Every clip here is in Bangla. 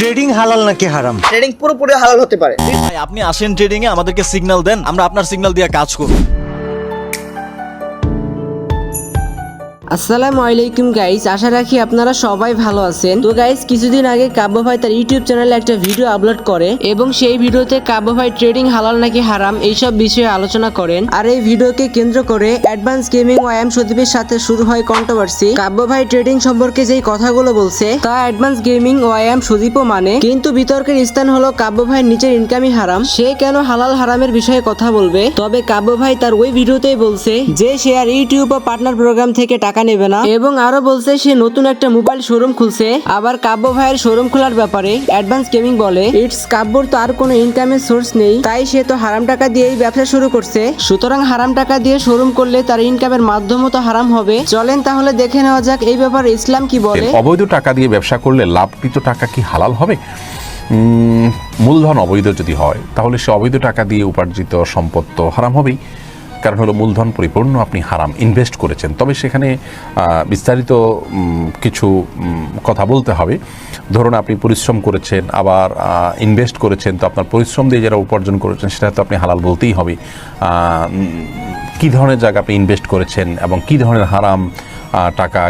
ট্রেডিং হালাল নাকি হারাম? ট্রেডিং পুরোপুরি হালাল হতে পারে। ভাই আপনি আসেন ট্রেডিং এ আমাদেরকে সিগন্যাল দেন আমরা আপনার সিগন্যাল দিয়ে কাজ করব। আসসালামু আলাইকুম গাইস আশা রাখি আপনারা সবাই ভালো আছেন। তো গাইস কিছুদিন আগে কাব্য ভাই তার ইউটিউব চ্যানেলে একটা ভিডিও আপলোড করে এবং সেই ভিডিওতে কাব্য ভাই ট্রেডিং হালাল নাকি হারাম এইসব বিষয়ে আলোচনা করেন। আর এই ভিডিওকে কেন্দ্র করে অ্যাডভান্স গেমিং ও এম সদীপের সাথে শুরু হয় কন্ট্রোভার্সি কাব্য ভাই ট্রেডিং সম্পর্কে যেই কথাগুলো বলছে, তা অ্যাডভান্স গেমিং ও এম সদীপও মানে। কিন্তু বিতর্কের স্থান হলো কাব্য ভাই নিজের ইনকামই হারাম। সে কেন হালাল হারামের বিষয়ে কথা বলবে? তবে কাব্য ভাই তার ওই ভিডিওতেই বলছে যে, সে আর ইউটিউব ও পার্টনার প্রোগ্রাম থেকে টাকা নেবে না। এবং আরও বলছে সে নতুন একটা মোবাইল শোরুম খুলছে। আবার কাব্য ভাইয়ের শোরুম খোলার ব্যাপারে অ্যাডভান্স গেমিং বলে। ইটস কাব্যর তো আর কোনো ইনকামের সোর্স নেই তাই সে তো হারাম টাকা দিয়েই ব্যবসা শুরু করছে। সুতরাং হারাম টাকা দিয়ে শোরুম করলে তার ইনকামের মাধ্যমও তো হারাম হবে। চলেন তাহলে দেখে নেওয়া যাক এই ব্যাপারে ইসলাম কি বলে। অবৈধ টাকা দিয়ে ব্যবসা করলে লাভকৃত টাকা কি হালাল হবে? মূলধন অবৈধ যদি হয় তাহলে সে অবৈধ টাকা দিয়ে উপার্জিত সম্পদ তো হারাম হবেই। কারণ হলো মূলধন পরিপূর্ণ, আপনি হারাম ইনভেস্ট করেছেন। তবে সেখানে বিস্তারিত কিছু কথা বলতে হবে। ধরুন আপনি পরিশ্রম করেছেন, আবার ইনভেস্ট করেছেন, তো আপনার পরিশ্রম দিয়ে যারা উপার্জন করেছেন, সেটা তো আপনি হালাল বলতেই হবে। কী ধরনের জায়গা আপনি ইনভেস্ট করেছেন এবং কী ধরনের হারাম টাকা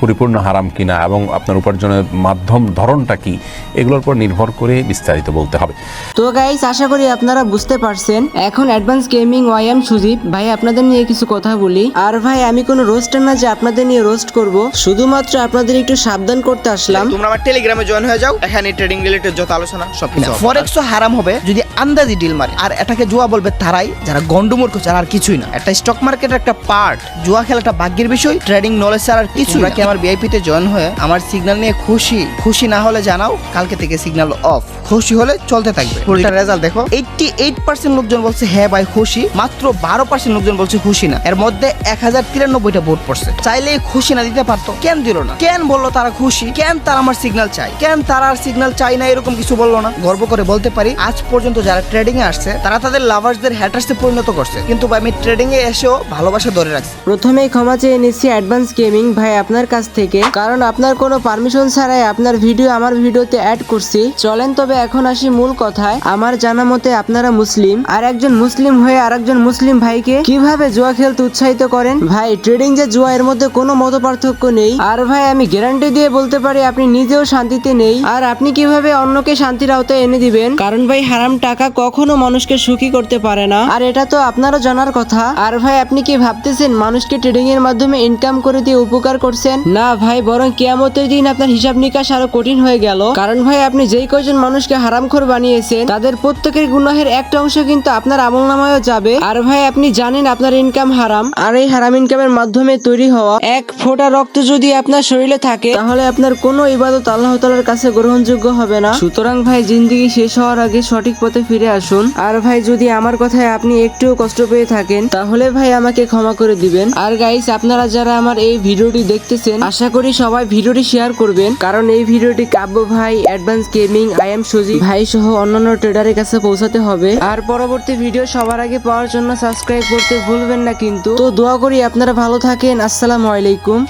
পরিপূর্ণ হারাম কিনা এবং আপনার উপার্জনের মাধ্যম ধরনটা কি এগুলোর উপর নির্ভর করে বিস্তারিত বলতে হবে। তো গাইস আশা করি আপনারা বুঝতে পারছেন। এখন অ্যাডভান্স গেমিং ওয়াইএম সুদীপ ভাই আপনাদের নিয়ে কিছু কথা বলি। আর ভাই আমি কোনো রোস্টার না যে আপনাদের নিয়ে রোস্ট করব। শুধুমাত্র আপনাদের একটু সাবধান করতে আসলাম। তোমরা আমার টেলিগ্রামে জয়েন হয়ে যাও। এখানে ট্রেডিং রিলেটেড যত আলোচনা সব কিছু ফরেক্সও হারাম হবে যদি আন্দাজি ডিল মারে। আর এটাকে জুয়া বলবে তারাই যারা গন্ডমূর্খ যারা আর কিছুই না। একটা স্টক মার্কেটের একটা পার্ট জুয়া খেলাটা ভাগ্যের বিষয় ট্রেডিং নলেজ ছাড়া আর কিছু না। কি আমার ভিআইপি তে জয়েন হয়ে আমার সিগন্যাল নিয়ে খুশি? খুশি না হলে জানাও কালকে থেকে সিগন্যাল অফ খুশি হলে চলতে থাকবে। পুরোটা রেজাল্ট দেখো। এইটটি এইট পার্সেন্ট লোকজন বলছে হ্যাঁ ভাই খুশি। মাত্র বারো পার্সেন্ট লোকজন বলছে খুশি না। এর মধ্যে এক হাজার তিরানব্বইটা ভোট পড়ছে। চাইলে খুশি না দিতে পারতো। কেন দিল না? কেন বলল তারা খুশি? কেন তারা আমার সিগন্যাল চাই কেন তারা আর সিগন্যাল চাই না? এরকম কিছু বলল না। গর্ব করে বলতে পারি আজ পর্যন্ত যারা ট্রেডিং এ আসছে তারা তাদের লাভার্সদের হ্যাটার্সে পরিণত করছে। কিন্তু ভাই আমি ট্রেডিং এ এসেও ভালোবাসা ধরে রাখছি। প্রথমেই ক্ষমা চেয়ে নিচ্ছি অ্যাডভান্স গেমিং ভাই আপনার কাছ থেকে। কারণ আপনার কোনো পারমিশন ছাড়াই আপনার ভিডিও আমার ভিডিওতে অ্যাড করছি। চলেন তবে এখন আসি মূল কথায়। আমার জানা মতে আপনারা মুসলিম। আর একজন মুসলিম হয়ে আরেকজন মুসলিম ভাইকে কীভাবে জুয়া খেলতে উৎসাহিত করেন? ভাই ট্রেডিং যে জুয়া, এর মধ্যে কোনো মত পার্থক্য নেই। আর ভাই, আমি গ্যারান্টি দিয়ে বলতে পারি আপনি নিজেও শান্তিতে নেই। আর আপনি কীভাবে অন্যকে শান্তির আওতায় এনে দিবেন? কারণ ভাই, হারাম টাকা কখনো মানুষকে সুখী করতে পারে না। আর এটা তো আপনারও জানার কথা। আর ভাই, আপনি কি ভাবতেছেন মানুষকে ট্রেডিং এর মাধ্যমে ইনকাম করে দিয়ে উপকার করছেন? না ভাই, বরং কিয়ামতের দিন আপনার হিসাব নিকাশ আরও কঠিন হয়ে গেল। কারণ ভাই, আপনি যেই কয়জন মানুষকে হারামখোর বানিয়েছেন, তাদের প্রত্যেকের গুনাহের একটা অংশ কিন্তু আপনার আমল নামায়ও যাবে। আর ভাই, আপনি জানেন আপনার ইনকাম হারাম। আর এই হারাম ইনকামের মাধ্যমে তৈরি হওয়া এক ফোঁটা রক্ত যদি আপনার শরীরে থাকে, তাহলে আপনার কোনো ইবাদত আল্লাহ তালার কাছে গ্রহণযোগ্য হবে না। সুতরাং ভাই, জিন্দিগি শেষ হওয়ার আগে সঠিক পথে ফিরে আসুন। আর ভাই, যদি আমার কথায় আপনি একটুও কষ্ট পেয়ে থাকেন, তাহলে ভাই আমাকে ক্ষমা করে দিবেন। আর গাইস আপনারা যারা আমার এই ভিডিওটি দেখতেছেন। আশা করি সবাই ভিডিওটি শেয়ার করবেন। কারণ এই ভিডিওটি কাব্য ভাই অ্যাডভান্স গেমিং আই এম সুজি ভাই সহ অন্যান্য ট্রেডারের কাছে পৌঁছাতে হবে। আর পরবর্তী ভিডিও সবার আগে পাওয়ার জন্য সাবস্ক্রাইব করতে ভুলবেন না কিন্তু। তো দোয়া করি আপনারা ভালো থাকেন। আসসালামু আলাইকুম।